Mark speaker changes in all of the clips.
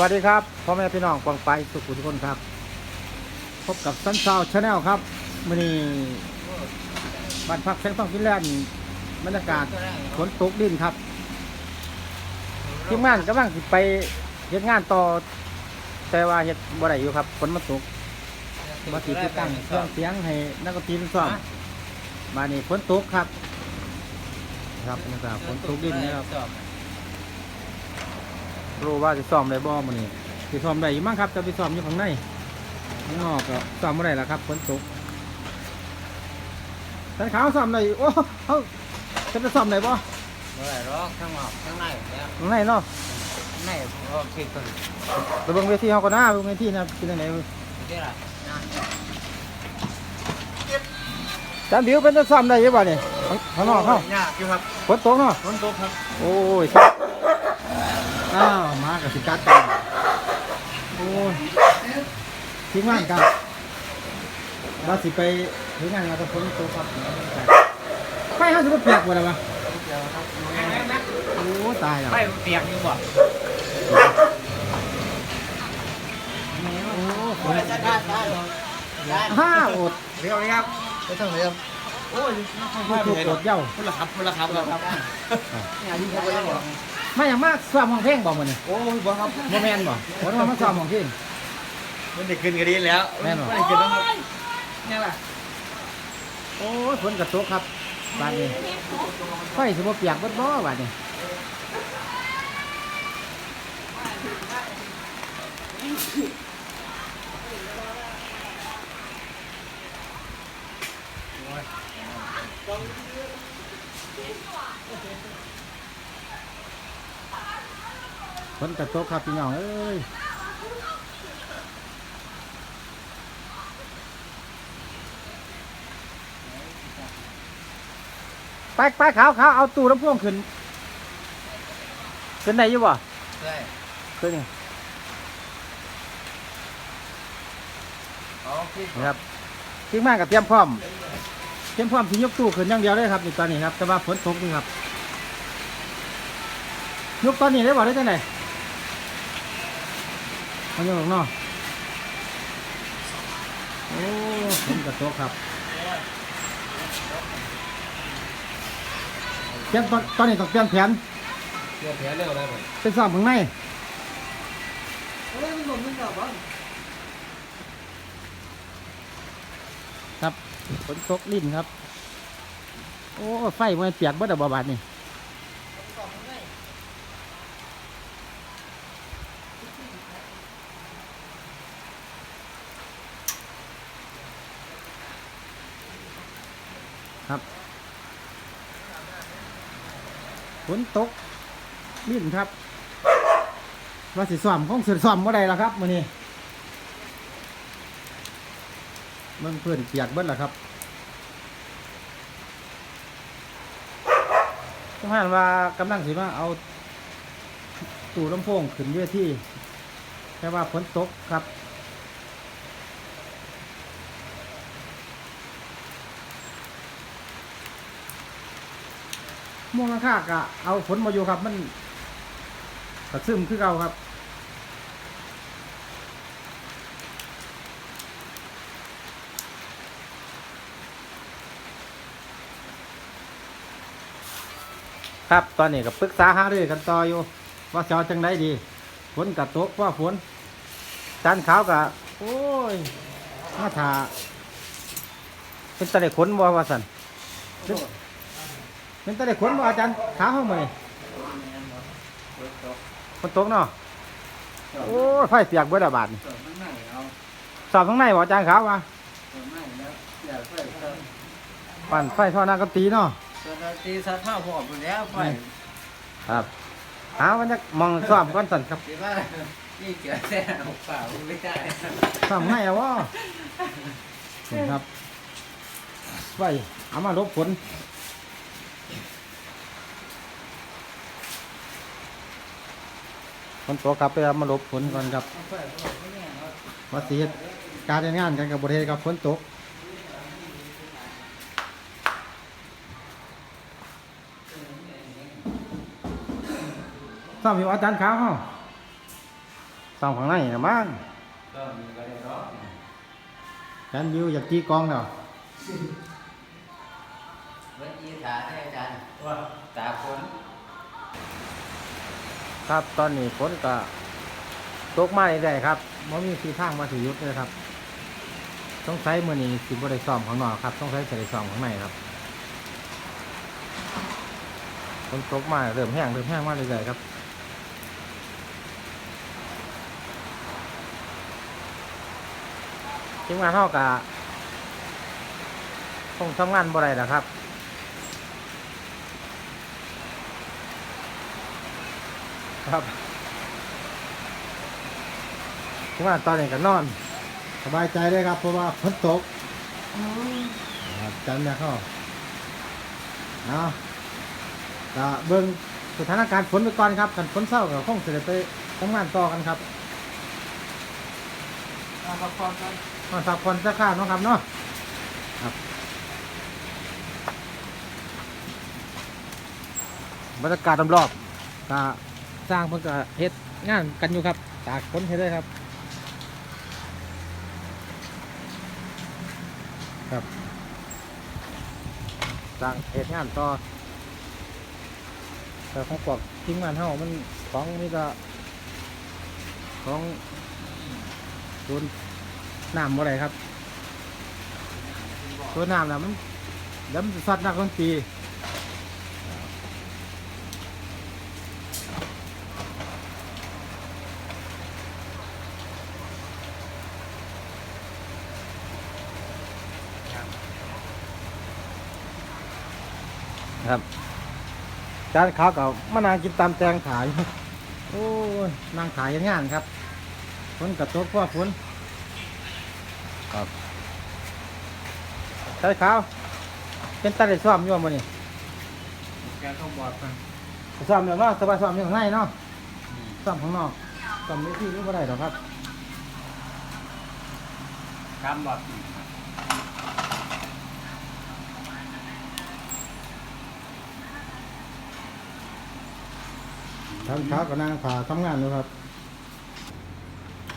Speaker 1: วัสดีครับพ่อแม่พี่น้องกวางไปสุขุทุกคนครับ พบกับซันซาวชาแนลครับมื่อนี้บ้านพักแสงทองฟินแลนด์บรรยากาศฝนตกดินครับทีมงานกำลังสิไปเฮ็ดงานต่อ แต่ว่าเฮ็ดบ่ได้อยู่ครับฝนมันตกมาติดติดตั้งเครื่องเสียงให้นักดนตรีซ้อมมานี่ฝนตกครับ ครับนะครับฝนตกดินนะครับ รู้ว่าจะซ้อมได้บ่มื้อนี้สิซ้อมได้อยู่มั้งครับจะไปซ้อมอยู่ข้างในข้างนอกก็ซ้อมบ่ได้แล้วครับฝนตกแต่ขาวซ้อมได้อยู่โอ้เฮาจะไปซ้อมได้บ่
Speaker 2: เมื่อไหร่ร้องข้างนอกข้างในแล้ว
Speaker 1: ข้างในเนาะ
Speaker 2: ข้างในร้องคิดกัน
Speaker 1: ไปเบิ่งเวทีเฮาก็น่าเบิ่งเวทีนะเป็นจังได๋
Speaker 2: ที่ไรนะ
Speaker 1: จานบิวเป็นจะซ้อมได้อยู่บ่นี่ข้างข้างนอกเฮายา
Speaker 2: กอยู่ครับ
Speaker 1: ฝนตกเนาะ
Speaker 2: ฝนตกครับ
Speaker 1: โอ้ยครับ อ้าวมากับสิกัดกันโอ้ยทีมงานกันว่าสิไปถึงงานงานตะฝนตกครับไฟเฮาสิบ่เปียกบ่ล่ะวะโอ้ตายแล้ว
Speaker 2: ไม่เปียกอยู่บ่
Speaker 1: โอ้ฝน
Speaker 2: ได้ได้ได้ได้
Speaker 1: ห้าอด
Speaker 2: เรียวเลยครับไปทางไหนครับโอ้ย
Speaker 1: ผู้ถูกอดเหย้า
Speaker 2: พุ่นละครับพุ่นละครับครับงานนี้เขาก็ยังบอก
Speaker 1: ไม่อย่างมากซ้อมห้องเพลงบ่มื้อนี้
Speaker 2: โอ้ยบ่ครับ
Speaker 1: บ่แม่นบ่บ่ว่ามาซ้อมห้องเพลง
Speaker 2: มันได้ขึ้นกันดีแล้ว
Speaker 1: แม่นบ่
Speaker 2: มันได้ขึ้นแล้วครับนี่แหละ
Speaker 1: โอ้ยฝนกระตกครับบาดนี้ไฟสิบ่เปียกเบิดบ่บาดนี้ ฝนกระตกครับพี่น้องเอ้ยไปไปขาวขาวเอาตู้ลำโพงขึ้น ขึ้นได้อยู่บ่
Speaker 2: ใช่
Speaker 1: ขึ้นนี่
Speaker 2: อ๋อคิด
Speaker 1: นะครับทิ้งมากกับเตรียมพร้อม เตรียมพร้อมที่ยกตู้ขึ้นอย่างเดียวเลยครับนี่ตอนนี้ครับแต่ว่าฝนตกนี่ครับยกตอนนี้ได้บ่ได้จังไหน มันยกหลงเนาะโอ้ฝนกระตกครับเตรียมตอนตอนนี้ต้องเตรียมแผน
Speaker 2: เกี่ยวแผลเร็วเลยผม
Speaker 1: เป็นซ้อมข้างใน
Speaker 2: เฮ้ยมันหล่นมันหล่นบ้าง
Speaker 1: ครับฝนตกลิ้นครับ โอ้ไฟมันเปียกเบิดอะบ่บาดนี่ ครับฝนตกลิ้นครับว่าสิซ้อมคงสิซ้อมบ่ได้แล้วครับมื้อนี้มันเพื่อนเปียกเบิดแล้วครับทหารว่ากำลังสิมาเอาตู้ลำโพงขึ้นเวทีแต่ว่าฝนตกครับ ม่วงค่ากะเอาฝนมาอยู่ครับ มันกระซึมคือเก่าครับครับตอนนี้ก็ปรึกษาหารือกันต่ออยู่ ว่าจะเอาจังไดดีฝนกับตกว่าฝนจานขาวกับโอ้ยมาถาเป็นตะไดขนบ่ว่าสัน เป็นเป็นตะไดขนบ่อาจารย์ขาวห้องมานี่ฝนตกเนาะโอ้ยไฟเปียกเบิดอะบาดนี่
Speaker 2: เกิดมันไหนเอา
Speaker 1: สอบข้างในบ่อาจารย์ขาวว่า
Speaker 2: เกิดไหนแล้วอย่าเพิ่มเติม
Speaker 1: ปั่นไฟท่อน้ำกันตีเนาะ
Speaker 2: ตัวนาทีสัตว์เท่าพออยู่แล้วไป
Speaker 1: ครับหาวันจะมองซ้อมก่อนสันครับ
Speaker 2: คิดว่านี่เกี่ยวแท้หกเปล่าไม่ได้
Speaker 1: ทำให้อะวะนี่ครับไว้เอามาลบฝน ฝนตกครับไปเอามาลบฝนก่อนครับว่าสีการงานกันกับบริเวณกับฝนตกซ้อมอยู่อาจารย์ขาวเฮาซ่อมข้างในนะมั้ง
Speaker 2: ก็มีก็ได้เนาะ
Speaker 1: ฉันวิวอยากตีกองเนาะ
Speaker 2: เมื่อกี้ถามให้อาจารย์ว่าตาคน
Speaker 1: ครับ ตอนนี้ฝนก็ตกมาได้ๆครับไม่มีทีทางมาถึงยุทธเลยครับต้องใช้มือนี้สิบได้ซ่อมข้างนอกครับต้องใช้ใส่ซ่อมข้างในครับฝนตกมาเริ่มแห้งเริ่มแห้งมาเรื่อยๆครับทีมงานเท่ากับต้องทำงานบ่ได้แล้วครับ ครับทีมงานตอนนี้ก็นอน สบายใจเลยครับ เพราะว่าฝนตกครับจันเนี่ยเข้าเอาก็เบิ่งสถานการณ์ฝนไปก่อนครับกันฝนเศร้าก็คงจะได้ไปทำงานต่อกันครับ
Speaker 2: มาพักผ่อนกัน
Speaker 1: นอนพักผ่อนสักข้าวเนาะครับเนาะครับบรรยากาศรอบๆก็ สร้างเพิ่งก็เฮ็ดงานกันอยู่ครับตากฝนเฮ็ดได้ครับ ครับสร้างเฮ็ดงานต่อแต่ของพวกทีมงานเฮามันของนี่ก็ของศูนย์น้ำอะไรครับตัวน้ำน่ะมันเดี๋ยวมันจะซัดนักดนตรี ครับจานข้าวกับมานางกินตามแตงขาย โอ้ยนางขายยังงานครับฝนกับตกพ่อฝนครับใช่ข้าว เป็นตาได้ซ้อมอยู่บ่นี่
Speaker 2: แกต้องบอกกัน
Speaker 1: ซ้อมอย่างเนาะสบายซ้อมอย่างง่ายเนาะซ้อมข้างนอกซ้อมในที่นี่บ่ได้หรอกครับ
Speaker 2: คำบอก
Speaker 1: ทำเช้าก็นั่งผ่าทำงานอยู่ครับ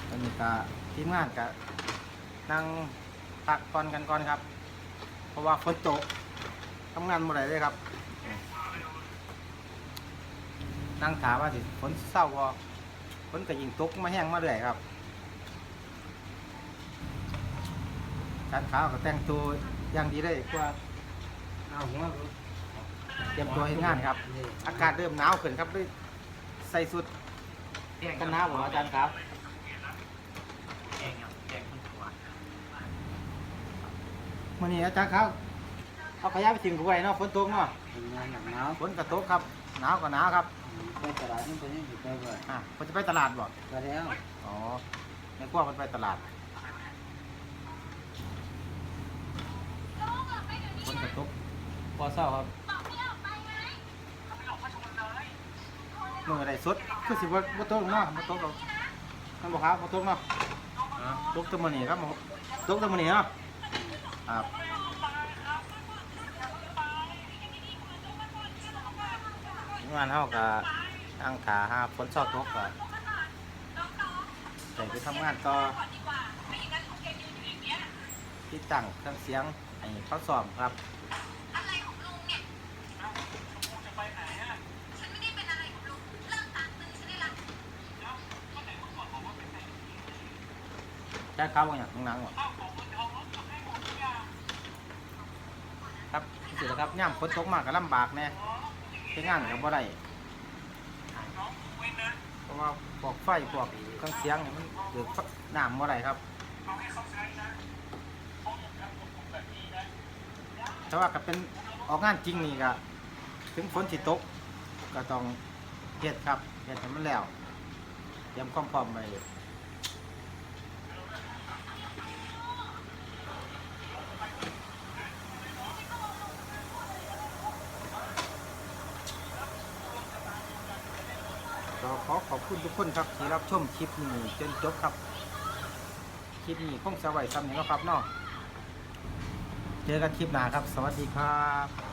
Speaker 1: อันนี้ก็ทีมงานก็นั่งพักผ่อนกันก่อนครับ เพราะว่าฝนตกทำงานบ่ได้เลยครับ นั่งถามว่าสิฝนเศร้าบ่ฝนก็ยิงตกมาแห้งมาเรื่อยครับการขาวก็แต่งตัวอย่างดีเลยกว่า
Speaker 2: เอาหัว
Speaker 1: เตรียมตัวให้งานครับ อากาศเริ่มหนาวขึ้นครับด้วย ใส่สุดกันหนาวบ่อาจารย์ครับ
Speaker 2: แกงแกงมันหัว
Speaker 1: มื่อนี้อาจารย์ครับเอาขยะไปทิ้งไว้เนาะฝนตกเนาะ
Speaker 2: ทำงานหนักหนาว
Speaker 1: ฝนกระตกครับหนาวก็หนาวครับ
Speaker 2: ไปตลาดนี่ไปนี่อยู่ไปบ่อย
Speaker 1: อะผมจะไปตลาดบ่
Speaker 2: ก็แล้ว
Speaker 1: อ๋อในกว้างมันไปตลาดฝนกระตกพอเศร้าครับ มืออะไรสดคือสิบ่บ่ตกเนาะบ่ตกหรอกมันบ่ครับบ่ตกเนาะตกแตะมื้อนี้ครับบ่ตกแตะมื้อนี้เนาะครับงานเฮาก็ตั้งขาหาฝนเศร้าตกก็ได้ไปทำงานต่อที่ตั้งเครื่องเสียงให้เขาซ้อมครับ แค่ข้าวบางอย่างข้างนังหมดครับสิแล้วครับย่ามฝนตกมากก็ลำบากแน่ใช้งานกับบ่ได้เพราะว่าพวกไฟพวกเครื่องเสียงนี่มันเกิดน้ำบ่ได้ครับแต่ว่าก็เป็นออกงานจริงนี่ก็ถึงฝนสิตกก็ต้องเฮ็ดครับเฮ็ดให้มันแล้วเตรียมความพร้อมไว้ อขอบคุณทุกคนครับที่รับชมคลิปนี้จนจบครับ คลิปนี้คงสวัยซ้ำนี้แล้วครับเนาะเจอกันคลิปหน้าครับ สวัสดีครับ